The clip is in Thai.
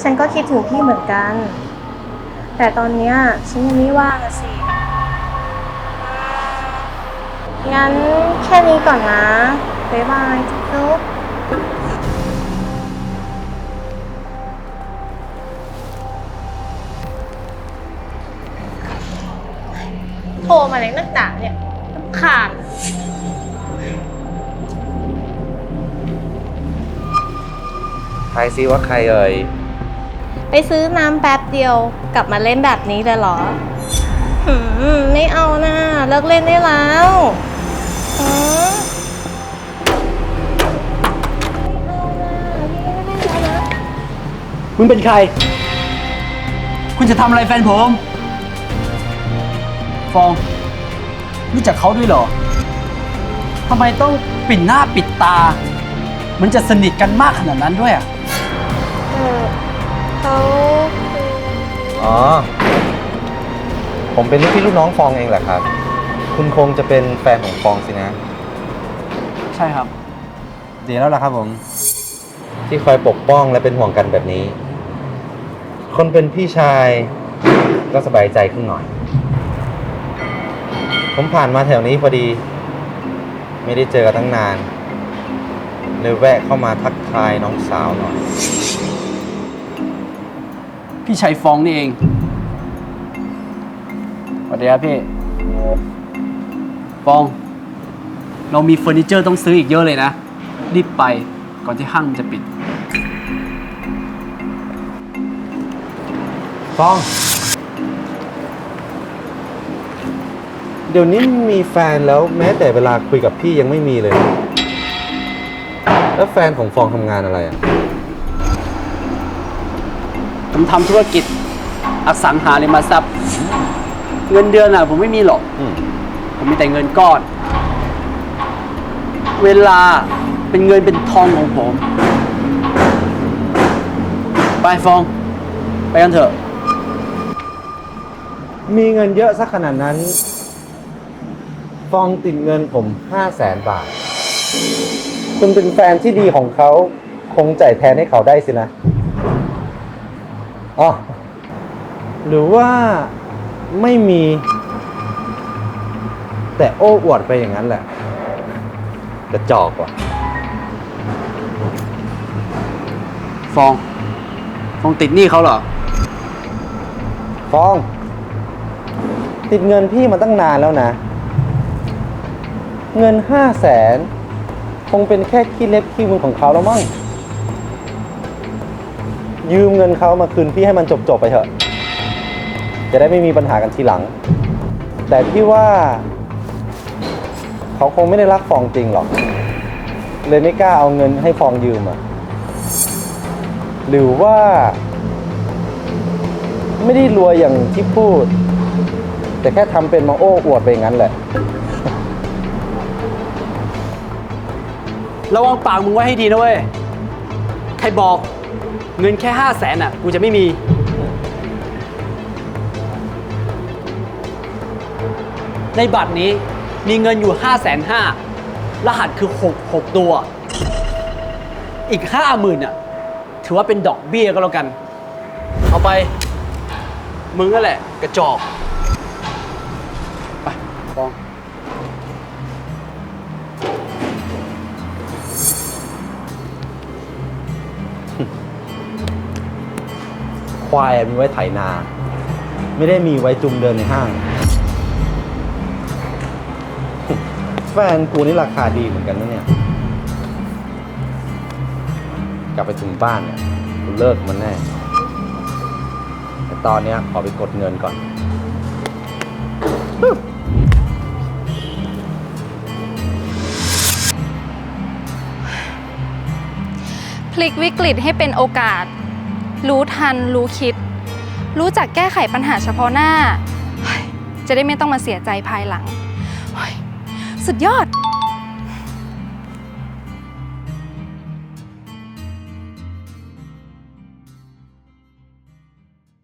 ฉันก็คิดถึงพี่เหมือนกัน แต่ตอนเนี้ยฉันยังไม่ว่างอะสิ งั้นแค่นี้ก่อนนะ บ๊ายบายจุ๊บโทรมาเลยนักด่าเนี่ยรำขาดทายซิว่าใครเอ่ย ไปซื้อน้ำแป๊บเดียวกลับมาเล่นแบบนี้เลยเหรอหืมไม่เอานะเลิกเล่นได้แล้วหืมไม่เอานะพี่ไม่เล่นแล้วนะมึงเป็นใคร คุณจะทำอะไรแฟนผม ฟอง รู้จักเขาด้วยเหรอทำไมต้องปิดหน้าปิดตา มันจะสนิทกันมากขนาดนั้นด้วยอะเออ เขาคืออ๋อ ผมเป็นลูกพี่ลูกน้องฟองเองแหละครับ คุณคงจะเป็นแฟนของฟองสินะ ใช่ครับ ดีแล้วล่ะครับผม ที่คอยปกป้องและเป็นห่วงกันแบบนี้ คนเป็นพี่ชายก็สบายใจขึ้นหน่อย ผมผ่านมาแถวนี้พอดี ไม่ได้เจอกันตั้งนาน เลยแวะเข้ามาทักทายน้องสาวหน่อย พี่ชัยฟองนี่เองสวัสดีครับพี่ ฟอง เรามีเฟอร์นิเจอร์ต้องซื้ออีกเยอะเลยนะ รีบไปก่อนที่ห้างมันจะปิด ฟอง เดี๋ยวนี้มีแฟนแล้วแม้แต่เวลาคุยกับพี่ยังไม่มีเลยแล้วแฟนของฟองทำงานอะไรอะ ผมทำธุรกิจอสังหาริมทรัพย์ เงินเดือนอะ ผมไม่มีหรอก อืมผมมีแต่เงินก้อน เวลาเป็นเงินเป็นทองของผม ไปฟอง ไปกันเถอะ มีเงินเยอะสักขนาดนั้น ฟองติดเงินผมห้าแสนบาท คุณเป็นแฟนที่ดีของเขา คงจ่ายแทนให้เขาได้สินะ อ๋อ หรือว่าไม่มี แต่โอ้อวดไปอย่างนั้นแหละกระจอกว่ะ ฟอง ฟองติดหนี้เขาเหรอ ฟอง ติดเงินพี่มาตั้งนานแล้วนะ เงินห้าแสน คงเป็นแค่ขี้เล็บขี้มือของเขาแล้วมั้ง ยืมเงินเขามาคืนพี่ให้มันจบๆไปเถอะ จะได้ไม่มีปัญหากันทีหลัง แต่พี่ว่า เขาคงไม่ได้รักฟองจริงหรอก เลยไม่กล้าเอาเงินให้ฟองยืมอะหรือว่า ไม่ได้รวยอย่างที่พูด แต่แค่ทำเป็นมาโอ้อวดไปงั้นแหละ ระวังปากมึงไว้ให้ดีนะเว้ย ใครบอก เงินแค่ห้าแสนอะ กูจะไม่มี ในบัตรนี้มีเงินอยู่ห้าแสนห้ารหัสคือหกหกตัว อีกห้าหมื่นอะ ถือว่าเป็นดอกเบี้ยก็แล้วกัน เอาไป มึงนั่นแหละ กระจอก ควายมีไว้ไถนา ไม่ได้มีไว้จุงเดินในห้าง แฟนกูนี่ราคาดีเหมือนกันนะเนี่ย กลับไปถึงบ้านเนี่ยกูเลิกมันแน่ แต่ตอนเนี้ยขอไปกดเงินก่อน พลิกวิกฤตให้เป็นโอกาส รู้ทัน รู้คิด รู้จักแก้ไขปัญหาเฉพาะหน้า จะได้ไม่ต้องมาเสียใจภายหลัง สุดยอด